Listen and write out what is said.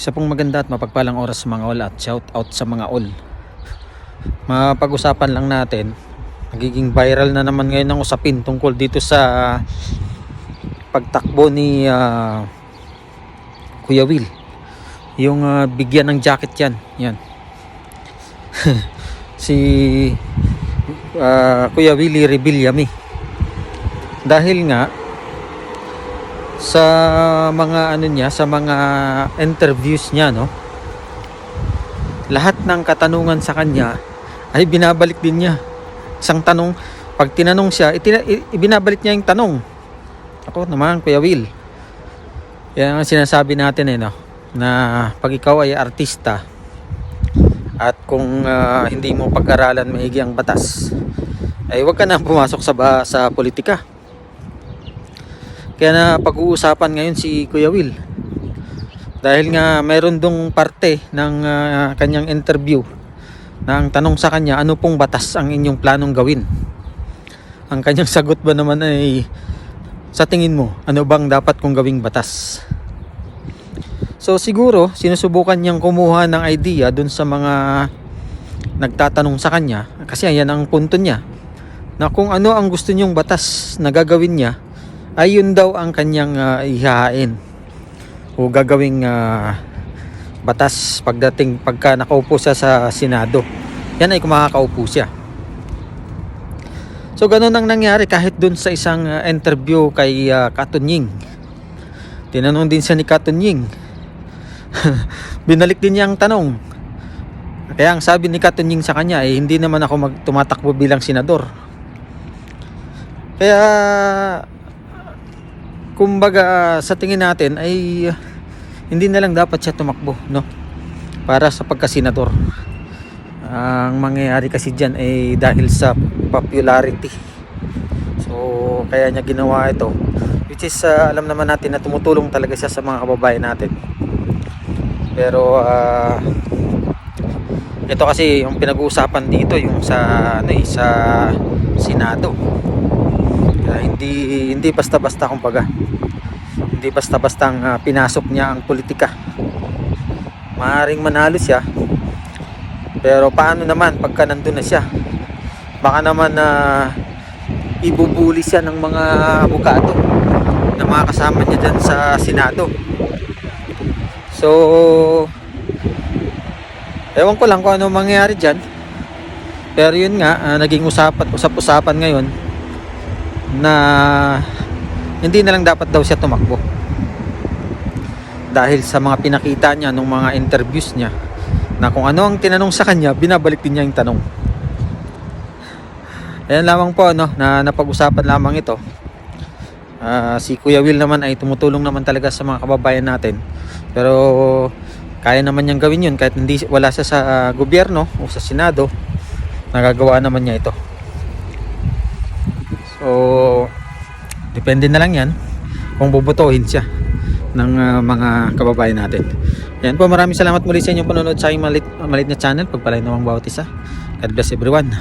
Isa pong maganda at mapagpalang oras sa mga all at shout out sa mga all. Mapag-usapan lang natin, nagiging viral na naman ngayon ang usapin tungkol dito sa pagtakbo ni ah, Kuya Will. Yung ah, bigyan ng jacket yan. Yan. si ah, Kuya Willie Rebillami. Dahil nga sa mga ano niya, sa mga interviews niya, no? Lahat ng katanungan sa kanya ay binabalik din niya. Isang tanong, pag tinanong siya, itina, ibinabalik niya yung tanong. Ako naman, Kuya Will. Yan ang sinasabi natin eh, no? Na pag ikaw ay artista at kung ah, hindi mo pag-aralan maigi ang batas, ay huwag ka na pumasok sa, ba, sa politika. Kaya na pag-uusapan ngayon si Kuya Will. Dahil nga mayroon dong parte ng ah, kanyang interview na ang tanong sa kanya, ano pong batas ang inyong planong gawin? Ang kanyang sagot ba naman ay, sa tingin mo, ano bang dapat kong gawing batas? So siguro, sinusubukan niyang kumuha ng idea dun sa mga nagtatanong sa kanya, kasi ayan ang punto niya, na kung ano ang gusto niyong batas na gagawin niya, ay yun daw ang kanyang ah, ihahain o gagawing ah, batas pagdating pagka nakaupo siya sa Senado. Yan ay kung makakaupo siya. So ganun ang nangyari kahit dun sa isang ah, interview kay uh, Katunying. Tinanong din siya ni Katunying. Binalik din niya ang tanong. Kaya ang sabi ni Katunying sa kanya eh hindi naman ako mag tumatakbo bilang senador. Kaya kumbaga sa tingin natin ay uh, hindi na lang dapat siya tumakbo no? Para sa pagkasenador. Ang mangyayari kasi dyan ay dahil sa popularity. So kaya niya ginawa ito. Which is uh, alam naman natin na tumutulong talaga siya sa mga kababayan natin. Pero uh, ito kasi yung pinag-uusapan dito yung sa ano eh, sa Senado hindi hindi basta-basta kumbaga. Hindi basta-bastang ah, pinasok niya ang politika. Maaring manalo siya. Pero paano naman pagka nandun na siya? Baka naman na ibubuli siya ng mga abogado na mga kasama niya dyan sa Senado. So, ewan ko lang kung ano mangyayari dyan. Pero yun nga, ah, naging usapan, usap-usapan ngayon na hindi na lang dapat daw siya tumakbo. Dahil sa mga pinakita niya nung mga interviews niya na kung ano ang tinanong sa kanya binabalik din niya yung tanong. Ayan lamang po no, na napag-usapan lamang ito. Ah, si Kuya Will naman ay tumutulong naman talaga sa mga kababayan natin. Pero kaya naman niyang gawin yun kahit hindi wala siya sa ah, gobyerno o sa senado. Nagagawa naman niya ito So, depende na lang yan kung bubutuhin siya ng ah, mga kababayan natin. Yan po, maraming salamat muli sa inyong panonood sa aking malit, malit na channel. Pagpalay nawang bawat isa. God bless everyone.